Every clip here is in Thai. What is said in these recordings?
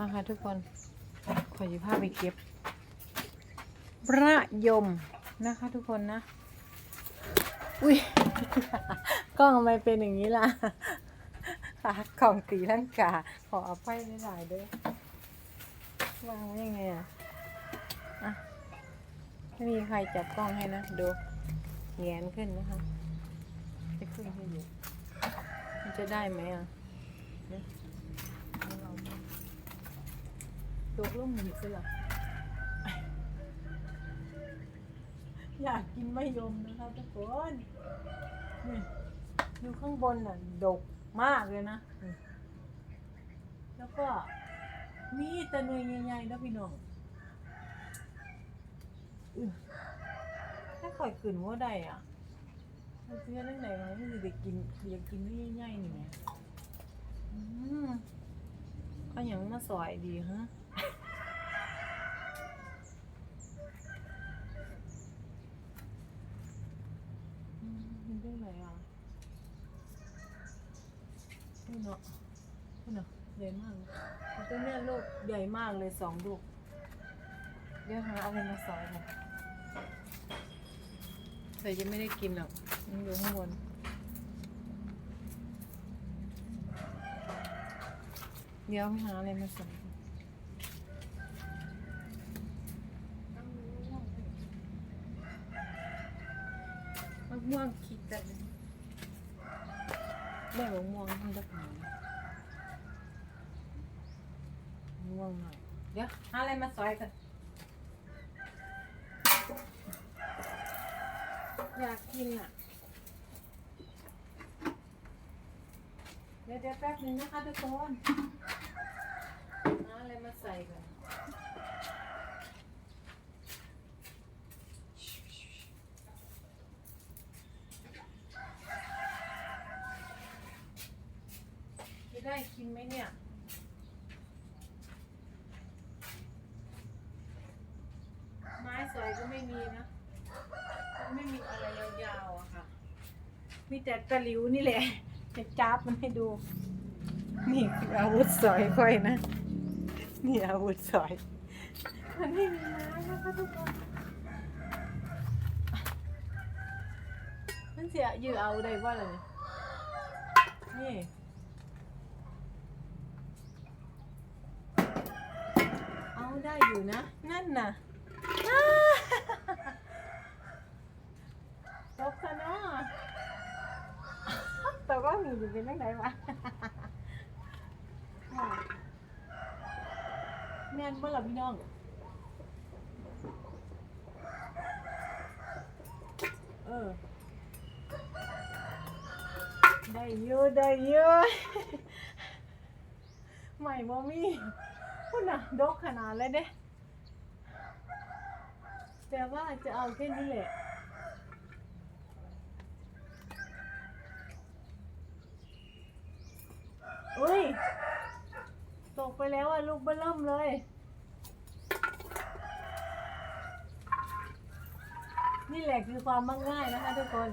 มาค่ะทุกคน ขอหยิบผ้าไปเก็บประยมนะคะ ทุกคนนะ อุ้ย กล้องทำไมเป็นอย่างนี้ล่ะขากล่องตีร่างกา ขออภัยหลายๆด้วยวางไว้ยังไงอะอะไม่มีใครจับกล้องให้นะ ดูแงนขึ้นนะคะจะขึ้นให้ดูมันจะได้ไหมอะเนี่ยให้เราดู ตัวร่มหนีสิล่ะอยากกินมะยมนะคะทุกคนนี่ดูข้างบนน่ะดกมากเลยนะ แล้วก็มีต่เนยใหญ่ๆนะพี่น้องถ้าข่อยขึ้นว่าได้อะมันเสียเรื่องไหนวะไม่ได้กินอยากกินนี่ใหญ่ๆนี่ไงอืมก็ยังมาสอยดีฮะ อืมมัน ได้ไหนอะนี่เนาะนี่เนาะใหญ่มากเลยตัวเนี้ยลูกใหญ่มากเลยสองลูกเดี๋ยวหาอะไรมาสอยกันแต่จะไม่ได้กินหรอกมันอยู่ข้างบนเดี๋ยวหาอะไรมาสอย ม่วงคิดแต่ได้มะม่วงทำได้ผลมม่วงหน่อย เดี๋ยวหาอะไรมาซอยกันอยากกินอะ เดี๋ยวเดี๋ยวแป๊บนึงนะคะทุกคนหาอะไรมาใส่กัน จะได้กินไหม เนี่ย ไม้สอยก็ไม่มีนะ ไม่มีอะไรยาวๆอะค่ะ มีแต่ตะหลิวนี่แหละจะจับมันให้ดู นี่คืออาวุธสอยค่อยนะ นี่อาวุธสอย มันไม่มีไม้นะคะทุกคนมันเสียยือเอาได้ว่าเลยนี่ เอา ได้อยู่นะ นั่นน่ะอ้าตกซะเนาะแต่ว่ามีอยู่เป็นตั้งไหนวะแม่นเมื่อกับพี่น้องเออได้เยอะได้เยอะใหม่บ่มี คุณน่ะดกขนาดเลยเด้แต่ว่าจะเอาแค่นี้แหละอุ้ย ตกไปแล้วอะลูกเบิ้ลเริ่มเลย นี่แหละคือความมักง่ายนะคะทุกคน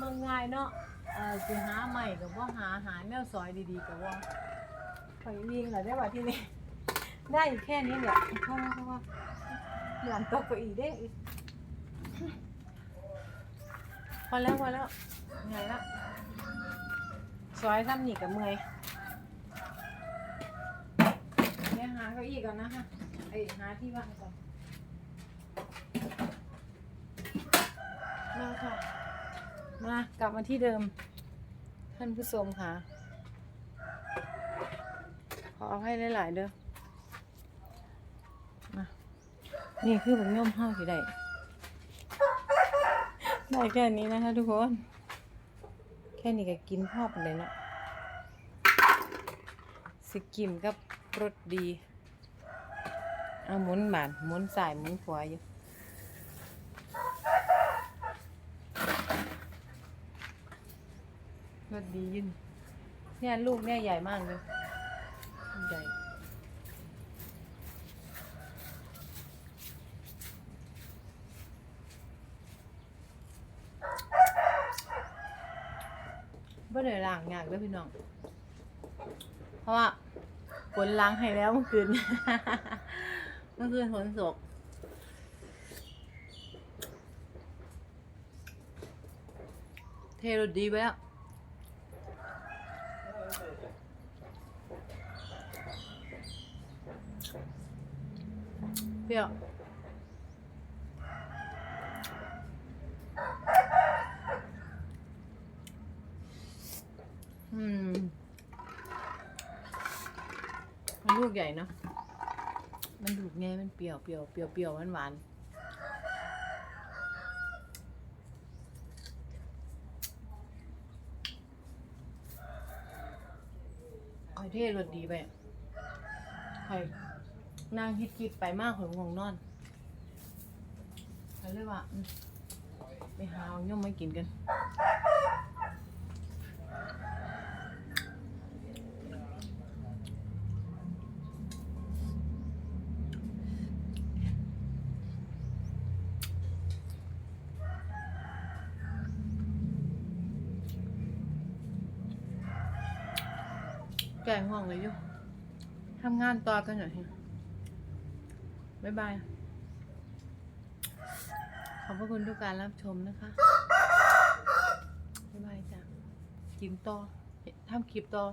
มักง่ายเนาะเออคือหาใหม่กับว่าหาหาแนวซอยดีๆกับว่าขอยลิงเหรอได้ป่ะที่นี่ ได้อยู่แค่นี้เพราะว่าเพราะว่าหลังตกไปอีได้อีกพอแล้วพอแล้วเหนื่อยแล้วซอยซ้ำหนีกับเมอยเดี๋ยหาเก้าอี้ก่อนนะคะไอยหาที่ว่างก่อนมาค่ะ มากลับมาที่เดิม ท่านผู้ชมค่ะ ขออภัยหลาย ๆ เด้อ มา นี่คือผมย่อมห้าสิได้ ได้แค่นี้นะคะทุกคน แค่นี้ก็กินภาพเลยเนาะสกิมกับรสดีเอาหมุนบานหมุนสายหมุนขวาอยู่รสดียิ่งเนี่ยลูกเนี่ยใหญ่มากเลยใหญ่ บ่ได้ล้างยากเด้อพี่น้อง เพราะว่าฝนล้างให้แล้วเมื่อคืน เมื่อคืนฝนตกเทรดดีไปแล้ว เปรี้ยวอืม มันลูกใหญ่เนอะมันดูดไงมันเปรี้ยวเปรี้ยวเปรี้ยวเปรี้ยวหวานหวานคอยเทรสดีไปอะคอยนางคิดคิดไปมากของงงนอนเขาเลยว่าไปหาเอาย่อมไม่กินกัน แกงห้องเลยอยู่ทำงานต่อกันหน่อยบ๊ายบาย ขอบพระคุณทุกการรับชมนะคะ บ๊ายบายจ้ะกินต่อทำคลิปต่อ